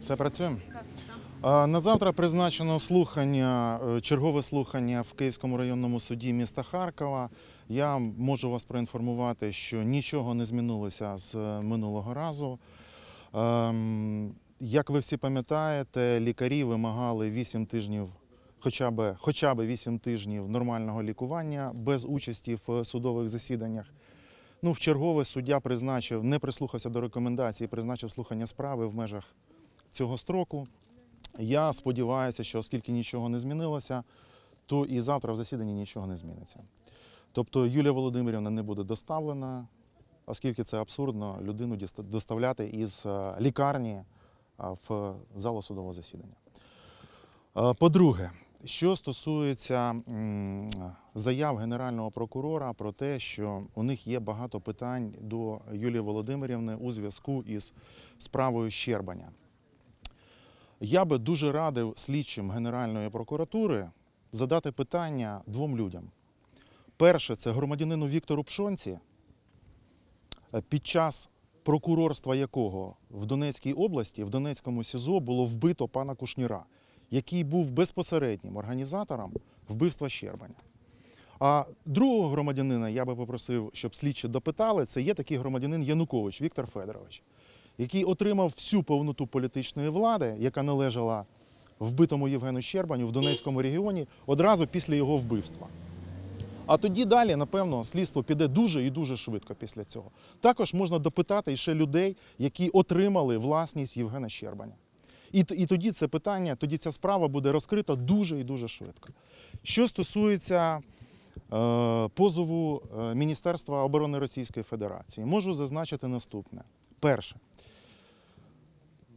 Все працюємо? Так. На завтра призначено слухання, е, чергове слухання в Київському районному суді міста Харкова. Я можу вас проінформувати, що нічого не змінилося з е, минулого разу. Ем, Як ви всі пам'ятаєте, лікарі вимагали 8 тижнів, хоча б, хоча б 8 тижнів нормального лікування без участі в судових засіданнях. Ну, в чергове суддя призначив, не прислухався до рекомендацій, призначив слухання справи в межах цього строку. Я сподіваюся, що оскільки нічого не змінилося, то і завтра в засіданні нічого не зміниться. Тобто Юлія Володимирівна не буде доставлена, оскільки це абсурдно людину доставляти із е, лікарні в залу судового засідання. Е, По-друге, що стосується заяв Генерального прокурора про те, що у них є багато питань до Юлії Володимирівни у зв'язку із справою Щербаня. Я би дуже радив слідчим Генеральної прокуратури задати питання двом людям. Перше, це громадянину Віктору Пшонці, під час прокурорства якого в Донецькій області, в Донецькому СІЗО було вбито пана Кушніра, який був безпосереднім організатором вбивства Щербаня. А другого громадянина я би попросив, щоб слідчі допитали, це є такий громадянин Янукович Віктор Федорович, який отримав всю повноту політичної влади, яка належала вбитому Євгену Щербаню в Донецькому регіоні одразу після його вбивства. А тоді далі, напевно, слідство піде дуже і дуже швидко після цього. Також можна допитати ще людей, які отримали власність Євгена Щербаня. І, і тоді це питання, тоді ця справа буде розкрита дуже і дуже швидко. Що стосується е, позову е, Міністерства оборони Російської Федерації, можу зазначити наступне: перше,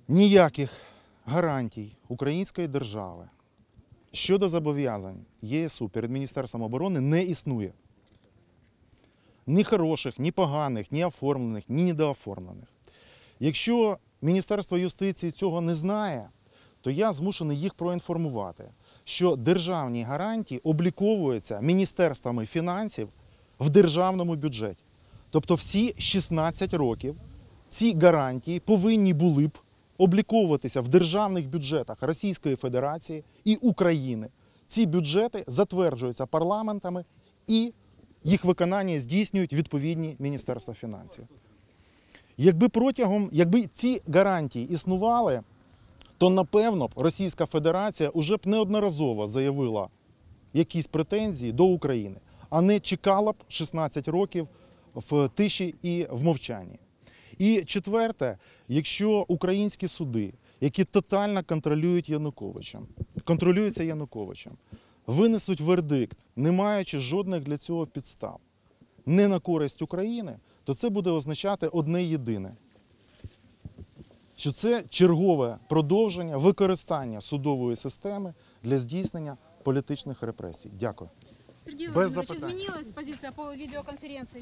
ніяких гарантій української держави щодо зобов'язань ЄСУ перед Міністерством оборони не існує. Ні хороших, ні поганих, ні оформлених, ні недооформлених. Якщо Міністерство юстиції цього не знає, то я змушений їх проінформувати, що державні гарантії обліковуються міністерствами фінансів в державному бюджеті. Тобто всі 16 років ці гарантії повинні були б обліковуватися в державних бюджетах Російської Федерації і України. Ці бюджети затверджуються парламентами і їх виконання здійснюють відповідні міністерства фінансів. Якби протягом, якби ці гарантії існували, то напевно б Російська Федерація уже б неодноразово заявила якісь претензії до України, а не чекала б 16 років в тиші і в мовчанні. І четверте, якщо українські суди, які тотально контролюють Януковича, контролюються Януковичем, винесуть вердикт, не маючи жодних для цього підстав, не на користь України, то це буде означати одне єдине. Що це чергове продовження використання судової системи для здійснення політичних репресій. Дякую. Сергій Володимирович, змінилась позиція по видеоконференции?